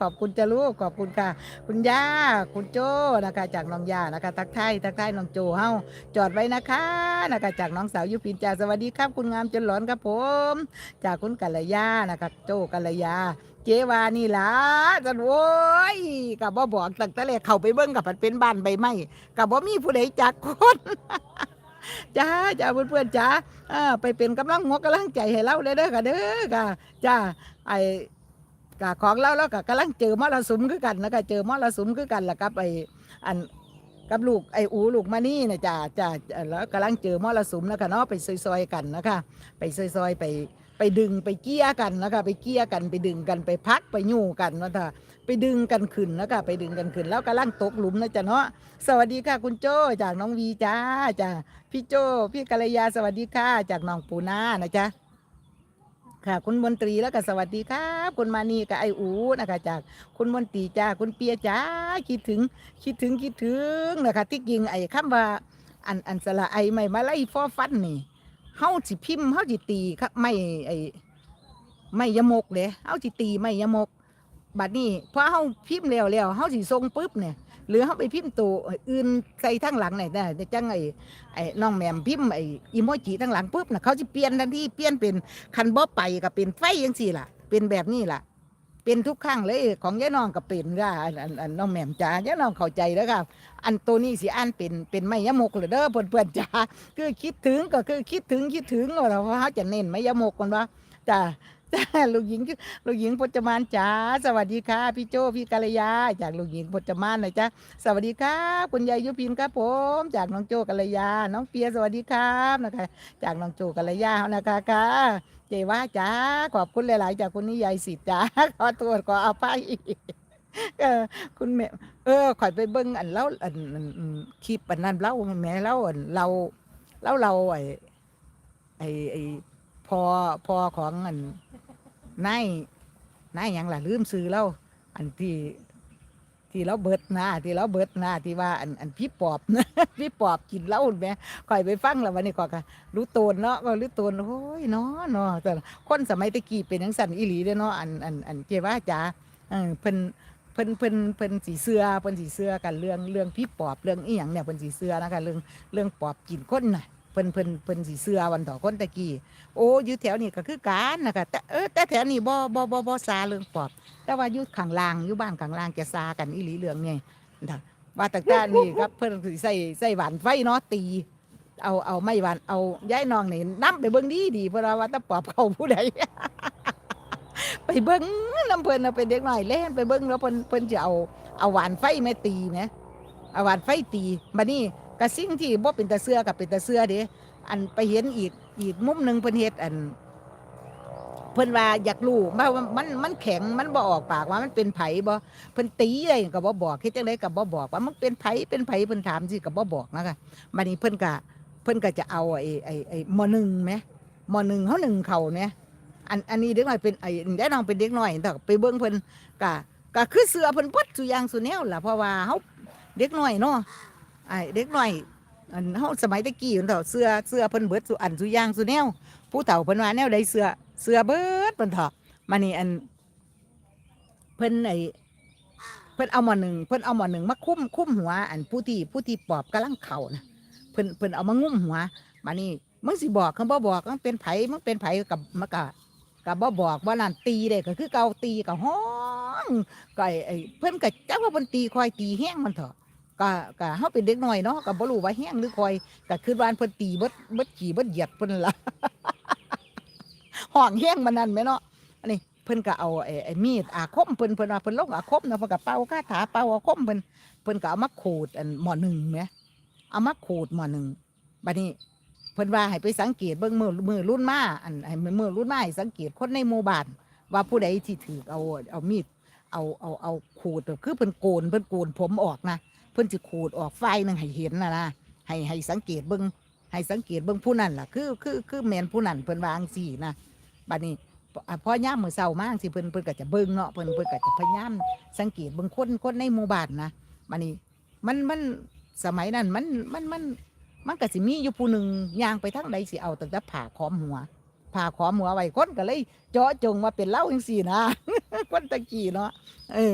ขอบคุณจ้าลูกขอบคุณค่ะ คุณย่าคุณโจนะคะ จากน้องย่านะคะ ทักทายทักทายน้องโจเฮาจอดไว้นะคะนะคะ จากน้องสาวยุพินจ่าสวัสดีครับ คุณงามจนหลอนครับผม จากคุณกัลยานะคะโจกัลยาเจวานี่ล่ะจันโว้ยกับบ่บอกตั้งแต่แรกเข้าไปเบิ่งกับมันเป็นบ้านใบไม้กับบ่มีผู้ใดจักคนจ้าจ้าเพื่อนๆจ้าอ่าไปเป็นกำลังหัวกำลังใจให้เราเด้อเด้อค่ะเด้อค่ะจ้าไอ กะของเราแล้วก็กำลังเจอมรสุมคือกันนะคะเจอมรสุมคือกันล่ะครับไอ้อันกับลูกไอ้อูลูกมานี่นะจ้าจ้าแล้วกำลังเจอมรสุมนะคะเนาะไปซอยๆกันนะคะ ไปซอยๆไปไปดึงไปเกี้ยกันนะคะไปเกี้ยกันไปดึงกันไปพักไปยู่กันนะคะไปดึงกันขึ้นนะคะไปดึงกันขึ้น แล้วกำลังตกหลุมนะจ๊ะเนาะสวัสดีค่ะคุณโจจากน้องวีจ้าจ้าพี่โจพี่กัลยาสวัสดีค่ะจากหนองปูนานะจ๊ะ ค่ะ คุณมนตรีแล้วก็สวัสดีครับคุณมานีกับไออูนะคะ จากคุณมนตรีจ้าคุณเปียจ้าคิดถึงคิดถึงคิดถึงนะคะที่จริงไอ้คำว่าอันอันสละไอไม่มาไล่ฟอฟันนี่เฮาสิพิมพ์เฮาสิตีครับไม่ไอไม่ยมกเลยเฮาสิตีไม่ยมกบัดนี้พอเฮาพิมพ์แล้วแล้วเฮาสิส่งปุ๊บเนี่ย หรือเฮาไปพิมพ์ตัวอื่นใส่ทั้งหลังเนี่ยได้จังไอไอ้น้องแหม่มพิมพ์ไอ้อีโมจิทั้งหลังปุ๊บนะเขาจะเปลี่ยนทันทีเปลี่ยนเป็นคันบ่ไปก็เป็นไฟยังสี่ล่ะ เป็นแบบนี้ล่ะ เป็นทุกครั้งเลยของยายน้องก็เป็นค่ะอันอันอันน้องแหม่มจ๋ายายน้องเข้าใจแล้วค่ะอันตัวนี้สิอ่านเป็นเป็นไม่ยมกเลยเด้อเพื่อนๆจ๋าคือคิดถึงก็คือคิดถึงคิดถึงเราเราเขาจะเน้นไม่ยมกกันว่าจ้า จ้าลูกหญิงลูกหญิงพจมานจ๋าสวัสดีค่ะพี่โจพี่กัลยา จากลูกหญิงพจมานนะจ๊ะสวัสดีครับคุณยายยุพินครับผม จากน้องโจกัลยา น้องเปียสวัสดีครับนะคะ จากน้องโจกัลยานะคะค่ะเจว่าจ้าขอบคุณหลาย ๆ จากคุณนิยายสิทธิ์จ้าขอโทษขออภัยเออคุณแม่เออข่อยไปเบิ้งอันเล่าอันคลิปอันนั้นเล่าแม่เล่าอันเราเล่าเราไอ้ไอ้พอพอของอัน นายนายยังล่ะลืมซื้อเล่าอันที่ที่เราเบิดนาที่เราเบิดนาที่ว่าอันอันพี่ปอบนะพี่ปอบกินเหล้าแม่คอยไปฟังแล้ววันนี้ก็ก็รู้โตนเนาะก็รู้โตนโอ้ยเนาะเนาะแต่คนสมัยตะกี้เป็นจังสันอีหลีเด้เนาะอันอันอันเจว่าจ๋าเออเพิ่นเพิ่นเพิ่นเพิ่นสีเสื้อเพิ่นสีเสื้อกันเรื่องเรื่องพี่ปอบเรื่องอีหยังเนี่ยเพิ่นสีเสื้อนะคะเรื่องเรื่องปอบกินคนน่ะ เพิ่นเพิ่นเพิ่นสีเสือวันต่อคนตะกี้โอ้อยู่แถวนี้ก็คือการนะคะแต่เออแต่แถวนี้บ่บ่บ่บ่ซาเรื่องปอบ แต่ว่าอยู่ข้างล่างอยู่บ้านข้างล่างจะซากันอีหลีเรื่องนี่นะว่าต่ก้านี่ครับเพิ่นสิใส่ใส่หวานไฟเนาะตี เอาเอาไม่หวานเอาย้ายน้องนี่นํไปเบิ่งดีดีเพราะว่าตะปอบเขาผู้ใดไปเบิ่งน้ำเพิ่นน่ะเป็นเด็กน้อยเล่นไปเบิ่งแล้วเพิ่นเพิ่นจะเอาเอาหวานไฟแม่ตีแหมเอาหวานไฟตีบัดนี้ ก็สิ่งที่บ่เป็นตาเสื้อกับเป็นตาเสื้อเด้อันไปเห็นอีกอีกมุมหนึ่งเพิ่นเฮ็ดอัน เพิ่นว่าอยากรู้ว่ามันมันแข็งมันบ่ออกปากว่ามันเป็นไผบ่เพิ่นตีอะไรก็บ่บอกเฮ็ดจังไดก็บ่บอกว่ามันเป็นไผเป็นไผเพิ่นถามสิก็บ่บอกนะคะบัดนี้เพิ่นก็เพิ่นก็จะเอาไอ้ไอ้ไอ้มหนึ่งแหมมหนึ่งเฮาหนึ่งเขาแหมอันอันนี้เด็กน้อยเป็นไอ้ได้น้องเป็นเด็กน้อยแต่ไปเบิ่งเพิ่นก็ก็คือเสื้อเพิ่นเบิดสุอย่างสุแนวล่ะเพราะว่าเฮาเด็กน้อยเนาะ ไอ้เด็กหน้อยอันเฮาสมัยตะกี้นั่นเถอะเสื้อเสื้อเพิ่นเบิดสุอันสุย่างสุแนวผู้เฒ่าเพิ่นว่าแนวใดเสื้อเสื้อเบิดเพิ่นเถาะมานี่อันเพิ่นไอ้เพิ่นเอาหมอหนึ่งเพิ่นเอาหมอหนึ่งมาคุ้มคุ้มหัว อันผู้ที่ผู้ที่ปอบกำลังเข่านะเพิ่นเพิ่นเอามางุ้มหัว มานี่มึงสิบอกคำบ่บอกมันเป็นไผมันเป็นไผกับมะกะกับบ่บอกว่านั่นตีได้ก็คือเกาตีกับห้องก็ไอ้เพิ่นก็จักว่าเพิ่นตีคอยตีแห้งมันเถอะ ก็ก็เฮาเป็นเด็กน้อยเนาะก็บ่รู้ว่าแห้งหรือคอยก็คือว่าเพิ่นตีเบิดเบิดขี่เบิดเหยียดเพิ่นละห้องแห้งมันนั่นแหมเนาะอันนี้เพิ่นก็เอาไอ้ไอ้มีดอาคมเพิ่นเพิ่นว่าเพิ่นลงอาคมเนาะเพิ่นก็เป่าคาถาเป่าอาคมเพิ่นเพิ่นก็เอามาขูดอันหม้อหนึ่งแหมเอามาขูดหม้อหนึ่งบัดนี้เพิ่นว่าให้ไปสังเกตเบิ่งมือมือรุ่นมาอันให้มือรุ่นมาให้สังเกตคนในหมู่บ้านว่าผู้ใดที่ถือเอาเอามีดเอาเอาเอาขูดคือเพิ่นโกนเพิ่นโกนผมออกนะ เพิ่นสิขูดออกไฟหนึ่งให้เห็นน่ะนะให้ให้สังเกตเบิ่งให้สังเกตเบิ่งผู้นั้นล่ะคือคือคือแมนผู้นั้นเพิ่นวางซี่นะบัดนี้พอย่ามมือเช้ามาจั่งสิเพิ่นเพิ่นก็จะเบิ่งเนาะเพิ่นเพิ่นก็จะพยายามสังเกตเบิ่งคนคนในหมู่บ้านนะบัดนี้มันมันสมัยนั้นมันมันมันมันก็สิมีอยู่ผู้หนึ่งย่างไปทางใดสิเอาตั้งแต่ผ่าขอมหัวผ่าขอมหัวไว้คนก็เลยเจาะจงว่าเป็นเล่าจังซี่นะคนตะกี้เนาะเออ